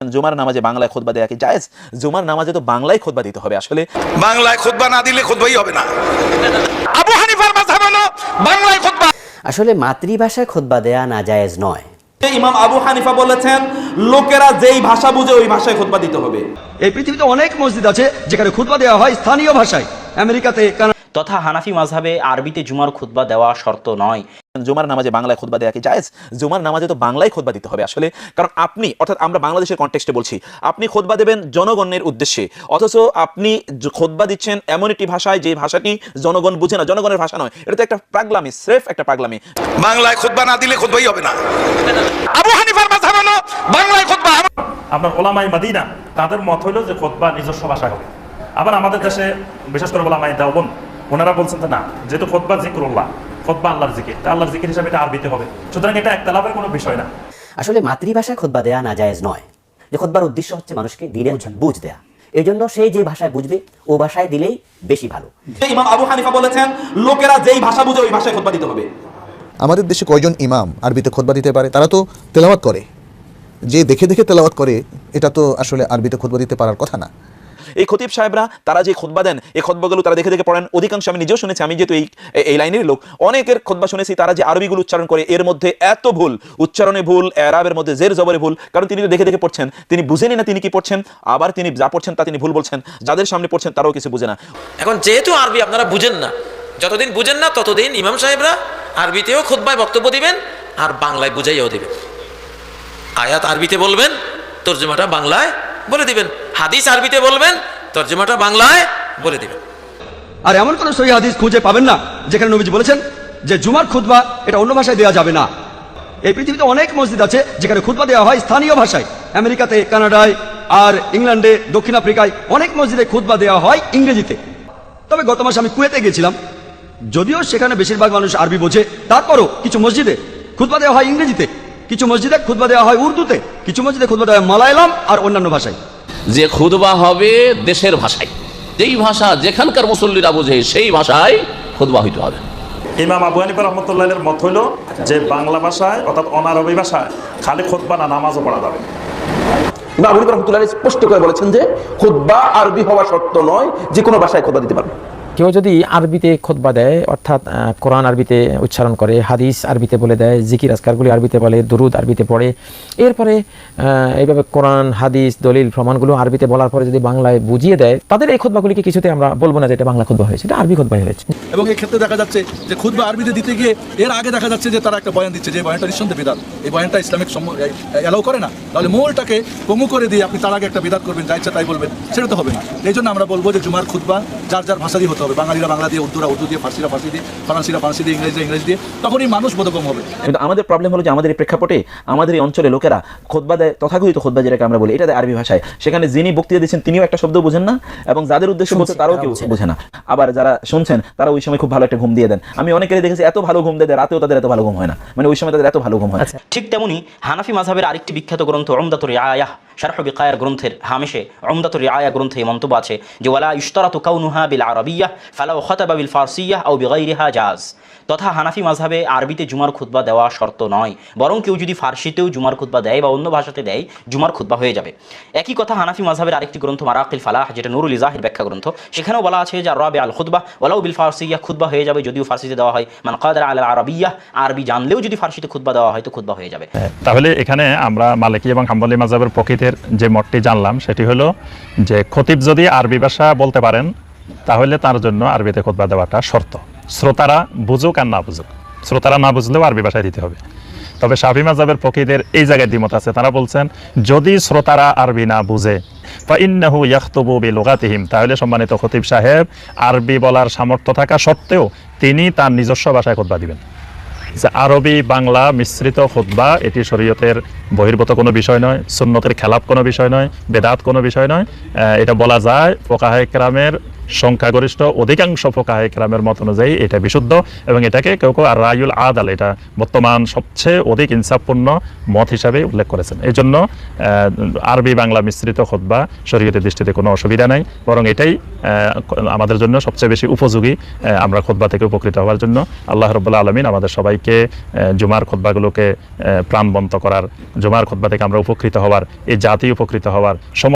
জুমার নামাজে বাংলায় খোদবা দেয়া কি জায়েজ? জুমার নামাজে তো বাংলায় খোদবা দিতে হবে আসলে। বাংলায় খুতবা না দিলে খুতবাই হবে না। আবু হানিফার মাযহাব হলো বাংলায় খুতবা। আসলে মাতৃভাষায় খোদবা দেয়া নাজায়েজ নয়। ইমাম আবু হানিফা বলেছেন লোকেরা যেই ভাষা বুঝে ওই ভাষায় খোদবা দিতে হবে। এই পৃথিবীতে অনেক মসজিদ আছে যেখানে খুতবা দেওয়া হয় স্থানীয় ভাষায়। আমেরিকাতে কানাডা তথা হানাফি মাযহাবে আরবিতে জুমার খুতবা দেওয়া শর্ত নয়। জুমার নামাজে বাংলায় খোদবা দেওয়া কি জায়েজ? জুমার নামাজে তো বাংলায় খোদবা দিতে হবে আসলে। কারণ আপনি অর্থাৎ আমরা বাংলাদেশের কন্টেক্সটে বলছি আপনি খোদবা দেবেন জনগণের উদ্দেশ্যে। অথচ আপনি খোদবা দিচ্ছেন এমন একটি ভাষায় যে ভাষাটি জনগণ বুঝে না। জনগণের ভাষা নয় এটা তো একটা পাগলামি স্রেফ একটা পাগলামি। বাংলায় খুতবা না দিলে খুতবাই হবে না। আবু হানিফার মাযহাব হলো বাংলায় খুতবা। আপনার ওলামাই মাদিনা তাদের মত হইল যে খোদবা নিজস্ব ভাষা হবে। আবার আমাদের দেশে বিশেষ করে ওলামাই দেওবন ওনারা বলছেন না যেহেতু খোদবা জিক্রুল্লাহ খোদবা আল্লাহর জিকির তা আল্লাহর জিকির হিসাবে এটা আরবিতে হবে। সুতরাং এটা একতলাপের কোনো বিষয় না। আসলে মাতৃভাষায় খোদবা দেয়া না নাজায়েজ নয়। যে খোদবার উদ্দেশ্য হচ্ছে মানুষকে দিনের বুঝ দেয়া। এই জন্য সেই যে ভাষায় বুঝবে ও ভাষায় দিলেই বেশি ভালো। ইমাম আবু হানিফা বলেছেন লোকেরা যেই ভাষা বুঝে ওই ভাষায় খোদবা দিতে হবে। আমাদের দেশে কয়জন ইমাম আরবিতে খোদবা দিতে পারে তারা তো তেলাওয়াত করে। যে দেখে দেখে তেলাওয়াত করে এটা তো আসলে আরবিতে খোদবা দিতে পারার কথা না। এই খতিব সাহেবরা, তারা যে খোদবা দেন, এই খোদবাগুলো তারা দেখে দেখে পড়েন। অধিকাংশ আমি নিজেও শুনেছি, আমি যেহেতু এই এই লাইনের লোক, অনেকের খোদবা শুনেছি, তারা যে আরবিগুলো উচ্চারণ করে, এর মধ্যে এত ভুল, উচ্চারণে ভুল, এরাবের মধ্যে জের জবরে ভুল, কারণ তিনি তো দেখে দেখে পড়ছেন, তিনি বুঝেনি না তিনি কি পড়ছেন, আবার তিনি যা পড়ছেন তা তিনি ভুল বলছেন, যাদের সামনে পড়ছেন তারাও কিছু বুঝে না। এখন যেহেতু আরবি আপনারা বুঝেন না, যতদিন বুঝেন না ততদিন ইমাম সাহেবরা আরবিতেও খোদবায় বক্তব্য দিবেন, আর বাংলায় বুঝাইয়াও দিবেন। আয়াত আরবিতে বলবেন, তর্জমাটা বাংলায় বলে দিবেন। হাদিস আরবিতে বলবেন, তর্জমাটা বাংলায় বলে দিবেন। আর এমন কোন সহি হাদিস খুঁজে পাবেন না, যেখানে নবীজি বলেছেন যে জুমার খুতবা এটা অন্য ভাষায় দেওয়া যাবে না। এই পৃথিবীতে অনেক মসজিদ আছে যেখানে খুতবা দেওয়া হয় স্থানীয় ভাষায়। আমেরিকাতে, কানাডায় আর ইংল্যান্ডে, দক্ষিণ আফ্রিকায় অনেক মসজিদে খুতবা দেওয়া হয় ইংরেজিতে। তবে গত মাসে আমি কুয়েতে গিয়েছিলাম যদিও সেখানে বেশিরভাগ মানুষ আরবি বোঝে, তারপরও কিছু মসজিদে খুতবা দেওয়া হয় ইংরেজিতে, কিছু মসজিদে খুতবা দেওয়া হয় উর্দুতে, কিছু মসজিদে খুতবা দেওয়া হয় মালায়ালাম আর অন্যান্য ভাষায়। যে খুদবা হবে দেশের ভাষায়। যেই ভাষা যেখানকার মুসল্লিরা বোঝে সেই ভাষায় খুদবা হইতে হবে। ইমাম আবু হানিফা রহমতুল্লাহের মত হইল যে বাংলা ভাষায় অর্থাৎ অনারবি ভাষায় খালি খুদবা না নামাজও পড়া যাবে ইমাম আবু হানিফা রহমতুল্লাহ স্পষ্ট করে বলেছেন যে খুতবা আরবি হওয়া শর্ত নয় যে কোনো ভাষায় খুতবা দিতে পারবে। কেউ যদি আরবিতে খোদবা দেয়, অর্থাৎ কোরআন আরবিতে উচ্চারণ করে, হাদিস আরবিতে বলে দেয়, জিকির আজকারগুলি আরবিতে বলে, দুরুদ আরবিতে পড়ে, এরপরে এইভাবে কোরআন, হাদিস, দলিল, প্রমাণগুলো আরবিতে বলার পরে যদি বাংলায় বুঝিয়ে দেয়, তাদের এই খোদবাগুলিকে কিছুতে আমরা বলব না যে এটা বাংলা খোদবা হয়েছে, এটা আরবি খোদবা হয়েছে। এবং এই ক্ষেত্রে দেখা যাচ্ছে যে খুদবা আরবিতে দিতে গিয়ে এর আগে দেখা যাচ্ছে যে তারা একটা বয়ান দিচ্ছে, যে বয়ানটা নিঃসন্দেহে বিদাত। এই বয়ানটা ইসলামিক অ্যালাউ করে না। তাহলে মূলটাকে পঙ্গু করে দিয়ে আপনি তার আগে একটা বিদাত করবেন, যা ইচ্ছা তাই বলবেন, সেটা তো হবে না। এই জন্য আমরা বলব যে জুমার খুদবা যার যার ভাষা দিয়ে হতে হবে। বাঙালিরা বাংলা দিয়ে উর্দুরা উর্দু দিয়ে ফার্সিরা ফার্সি দিয়ে ফরান্সিরা ফার্সি দিয়ে ইংরেজিরা ইংরেজি দিয়ে তখনই মানুষ বোধগম হবে। কিন্তু আমাদের প্রবলেম হলো যে আমাদের এই প্রেক্ষাপটে আমাদের এই অঞ্চলে লোকেরা খোদবা দেয় তথাকথিত খোদবা যেটাকে আমরা বলি এটা আরবি ভাষায়। সেখানে যিনি বক্তৃতা দিচ্ছেন তিনিও একটা শব্দ বোঝেন না এবং যাদের উদ্দেশ্যে বলছে তারাও কেউ বোঝে না। আবার যারা শুনছেন তারা ওই সময় খুব ভালো একটা ঘুম দিয়ে দেন। আমি অনেকেরই দেখেছি এত ভালো ঘুম দেয় রাতেও তাদের এত ভালো ঘুম হয় না। মানে ওই সময় তাদের এত ভালো ঘুম হয়। না। ঠিক তেমনি হানাফি মাযহাবের আরেকটি বিখ্যাত গ্রন্থ উমদাতুর রিআয়াহ শারহ বিকায়ার গ্রন্থের হামেশে উমদাতুর রিআয়া গ্রন্থে মন্তব্য আছে যে, ওয়ালা ইশতারাতু কাউনুহা বিল আরাবিয়্যাহ ফালাউ খাতাবা বিল ফারসিয়্যাহ আও বিগাইরিহা জাজ। তথা হানাফি মাযহাবে আরবিতে জুমার খুতবা দেওয়া শর্ত নয়, বরং কেউ যদি ফার্সিতেও জুমার খুতবা দেয় বা অন্য ভাষাতে দেয়, জুমার খুতবা হয়ে যাবে। একই কথা হানাফি মাযহাবের আরেকটি গ্রন্থ মারাকিল ফালাহ, যেটা নুরুল ইজাহির ব্যাখ্যা গ্রন্থ। সেখানেও বলা আছে যে রাবে আল খুতবা, ওয়ালাউ বিল ফারসিয়্যাহ খুতবা হয়ে যাবে যদিও ফার্সিতে দেওয়া হয়। মান কাদার আল আরাবিয়্যাহ আরবি জানলেও যদি ফার্সিতে খুতবা দেওয়া হয়, তো খুতবা হয়ে যাবে। তাহলে এখানে আমরা মালিকি এবং হাম্বলি মাজাবের প্রকৃতির যে মতটি জানলাম, সেটি হলো যে খতিব যদি আরবি ভাষা বলতে পারেন, তাহলে তার জন্য আরবিতে খোদবা দেওয়াটা শর্ত। শ্রোতারা বুঝুক আর না বুঝুক। শ্রোতারা না বুঝলেও আরবি ভাষায় দিতে হবে। তবে শাফি মাজাবের প্রকৃতির এই জায়গায় দ্বিমত আছে। তারা বলছেন, যদি শ্রোতারা আরবি না বুঝে বা ইন্নাহু ইয়াখতুবু বিলুগাতিহিম, তাহলে সম্মানিত খতিব সাহেব, আরবি বলার সামর্থ্য থাকা সত্ত্বেও তিনি তার নিজস্ব ভাষায় খোদবা দিবেন। যে আরবি, বাংলা মিশ্রিত খুতবা, এটি শরীয়তের বহির্ভূত কোনো বিষয় নয়, সুন্নতের খেলাপ কোনো বিষয় নয়, বেদাত কোনো বিষয় নয়। এটা বলা যায় ফোকাহে কেরামের সংখ্যাগরিষ্ঠ অধিকাংশ ফোকাহে কেরামের মত অনুযায়ী এটা বিশুদ্ধ এবং এটাকে কেউ কেউ আর রায়ুল আদাল, এটা বর্তমান সবচেয়ে অধিক ইনসাফপূর্ণ মত হিসাবে উল্লেখ করেছেন। এই জন্য আরবি বাংলা মিশ্রিত খোদ্া শরীয়তের দৃষ্টিতে কোনো অসুবিধা নাই, বরং এটাই আমাদের জন্য সবচেয়ে বেশি উপযোগী আমরা খোদ্া থেকে উপকৃত হওয়ার জন্য। আল্লাহ রবুল্লা আলমিন আমাদের সবাইকে জুমার খোদ্বাগুলোকে প্রাণবন্ত করার, জুমার খোদ্া থেকে আমরা উপকৃত হওয়ার, এই জাতি উপকৃত হওয়ার সম